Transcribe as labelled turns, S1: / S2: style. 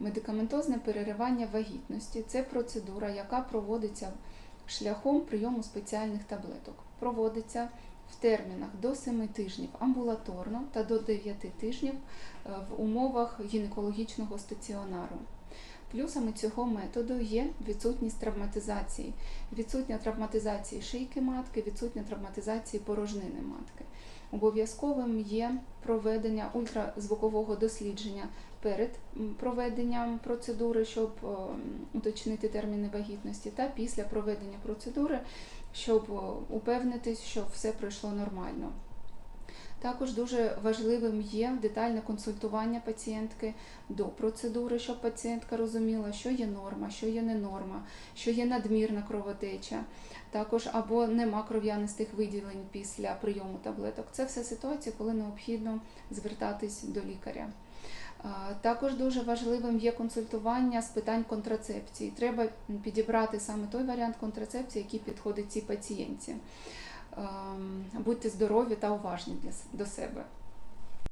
S1: Медикаментозне переривання вагітності це процедура, яка проводиться шляхом прийому спеціальних таблеток. Проводиться в термінах до 7 тижнів амбулаторно та до 9 тижнів е, в умовах гінекологічного стаціонару. Плюсами цього методу є відсутність травматизації, відсутня травматизації шийки матки, відсутня травматизації порожнини матки. Обов'язковим є проведення ультразвукового дослідження перед проведенням процедури, щоб е, уточнити терміни вагітності, та після проведення процедури, щоб е, упевнитись, що все пройшло нормально. Також дуже важливим є детальне консультування пацієнтки до процедури, щоб пацієнтка розуміла, що є норма, що є не норма, що є надмірна кровотеча, також або нема кров'янистих виділень після прийому таблеток. Це все ситуації, коли необхідно звертатись до лікаря. Також дуже важливим є консультування з питань контрацепції. Треба підібрати саме той варіант контрацепції, який підходить цій пацієнтці. Ем, Будьте здорові та уважні для до себе.